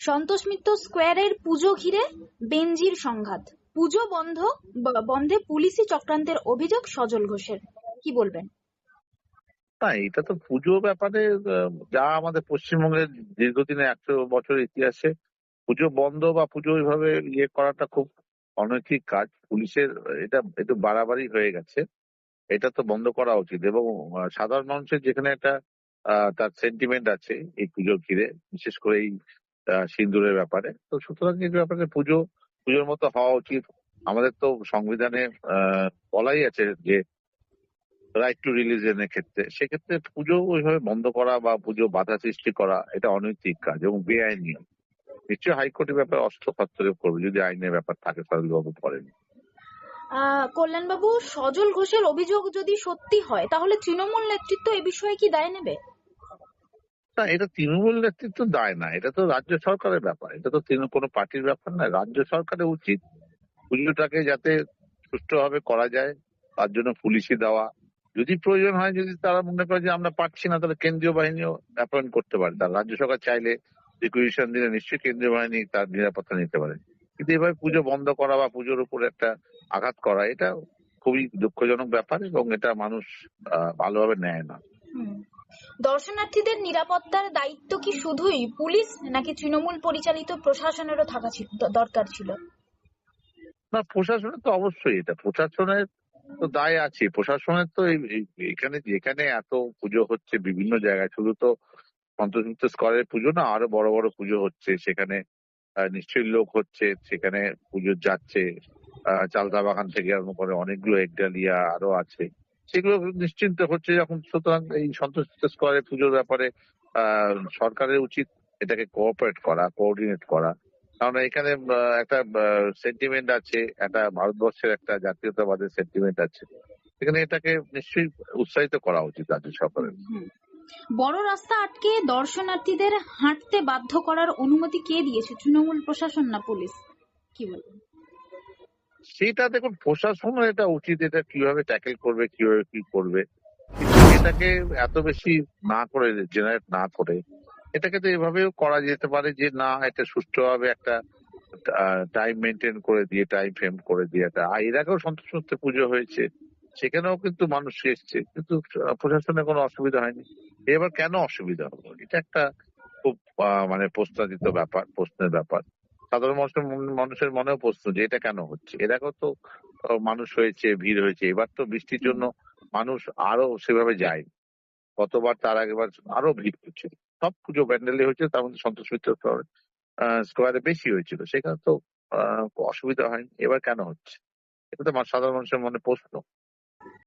সন্তোষ মিত্র স্কোয়ারের পুজো ঘিরে বেঞ্জির সংঘাত। পুজো বন্ধ বন্ধে পুলিশি চক্রান্তের অভিযোগ সজল ঘোষের। কি বলবেন? না, এটা তো পুজো ব্যাপারে যা আমাদের পশ্চিমবঙ্গের দীর্ঘদিনের একশো বছরের ইতিহাসে পুজো বন্ধ বা পুজো ওইভাবে ইয়ে করাটা খুব অনৈতিক কাজ। পুলিশের, এটা একটু বাড়াবাড়ি হয়ে গেছে। এটা তো বন্ধ করা উচিত এবং সাধারণ মানুষের যেখানে একটা তার সেন্টিমেন্ট আছে এই পুজো ঘিরে। বিশেষ করে এই সিন্দুরের ব্যাপারে। তো সুতরাং এই ব্যাপারে পুজো, পুজোর মতো হওয়া উচিত। আমাদের তো সংবিধানে বলাই আছে যে রাইট টু রিলিজনের ক্ষেত্রে। সেক্ষেত্রে পুজো ওইভাবে বন্ধ করা বা পুজো বাধা সৃষ্টি করা, এটা অনৈতিক কাজ এবং বেআইনি। নিশ্চয়ই হাইকোর্টের ব্যাপারে অস্ত্র হস্তক্ষেপ করবে যদি আইনের ব্যাপার থাকে সরকারবাবু করেন কল্যাণবাবু, সজল ঘোষের অভিযোগ যদি সত্যি হয়, তাহলে তৃণমূল নেতৃত্ব এ বিষয়ে কি দায় নেবে? না, এটা তৃণমূল নেতৃত্ব দায় না, এটা তো রাজ্য সরকারের ব্যাপার, এটা তো তৃণমূল কোনো পার্টির ব্যাপার না, রাজ্য সরকারের উচিত পুজোটাকে যাতে সুষ্ঠুভাবে করা যায়, তার জন্য পুলিশি দেওয়া, যদি প্রয়োজন হয়, যদি তারা মনে করে যে আমরা পারছি না, তাহলে কেন্দ্রীয় বাহিনীও অ্যাপয়েন্ট করতে পারে, তার রাজ্য সরকার চাইলে রিকুইজিশন দিলে নিশ্চয়ই কেন্দ্রীয় বাহিনী তার নিরাপত্তা নিতে পারে, কিন্তু এভাবে পুজো বন্ধ করা বা পুজোর উপর একটা আঘাত করা, এটা খুবই দুঃখজনক ব্যাপার এবং এটা মানুষ ভালোভাবে নেয় না। দর্শনার্থীদের নিরাপত্তার দায়িত্ব কি শুধুই পুলিশ নাকি তৃণমূল পরিচালিত প্রশাসনেরও থাকা দরকার ছিল? না, প্রশাসনের তো অবশ্যই এটা, প্রশাসনের তো দায় আছে। প্রশাসনের তো এখানে, যেখানে এত পুজো হচ্ছে বিভিন্ন জায়গায়, শুধু তো সন্তোষ মিত্র স্কোয়ারের পুজো না, আরও বড় বড় পুজো হচ্ছে। সেখানে নিশ্চয়ই লোক হচ্ছে, সেখানে পুজো যাচ্ছে। চালতা বাগান থেকে আরম্ভ করে অনেকগুলো একডালিয়া আরও আছে। সেগুলো নিশ্চিন্ত হচ্ছে যখন সুতরাং এই সন্তোষ মিত্র স্কোয়ারের পুজোর ব্যাপারে সরকারের উচিত এটাকে কোঅপারেট করা কোঅর্ডিনেট করা। কারণ এখানে একটা সেন্টিমেন্ট আছে, একটা ভারতবর্ষের একটা জাতীয়তাবাদের সেন্টিমেন্ট আছে। এখানে এটাকে নিশ্চয়ই উৎসাহিত করা উচিত রাজ্য সরকারের। বড় রাস্তা আটকে দর্শনার্থীদের হাঁটতে বাধ্য করার অনুমতি কে দিয়েছে? তৃণমূল প্রশাসন না পুলিশ? কি বলবেন? সেটা দেখুন প্রশাসনের এটা উচিত এটা কীভাবে ট্যাকেল করবে কীভাবে কি করবে। এটাকে এত বেশি না করে জেনারেট না করে এটাকে তো এভাবেও করা যেতে পারে যে না এটা সুষ্ঠুভাবে একটা টাইম মেনটেন করে দিয়ে টাইম ফ্রেম করে দিয়ে একটা আর এর আগেও সন্তোষ পুজো হয়েছে সেখানেও কিন্তু মানুষ এসছে কিন্তু আহ, প্রশাসনের কোনো অসুবিধা হয়নি। এবার কেন অসুবিধা হলো? এটা একটা খুব মানে প্রশ্নাতীত ব্যাপার প্রশ্নের ব্যাপার। সাধারণ মানুষের মানুষের মনেও প্রশ্ন যে এটা কেন হচ্ছে? এর আগেও তো মানুষ হয়েছে ভিড় হয়েছে এবার তো বৃষ্টির জন্য মানুষ আরও সেভাবে যায়। গতবার তার আগেবার আরও ভিড় হচ্ছে। সব পুজো প্যান্ডেলে হয়েছে তার মধ্যে সন্তোষ মিত্র স্কোয়ারে বেশি হয়েছিল। সেখানে তো আহ, অসুবিধা হয়নি। এবার কেন হচ্ছে? এটা তো সাধারণ মানুষের মনে প্রশ্ন।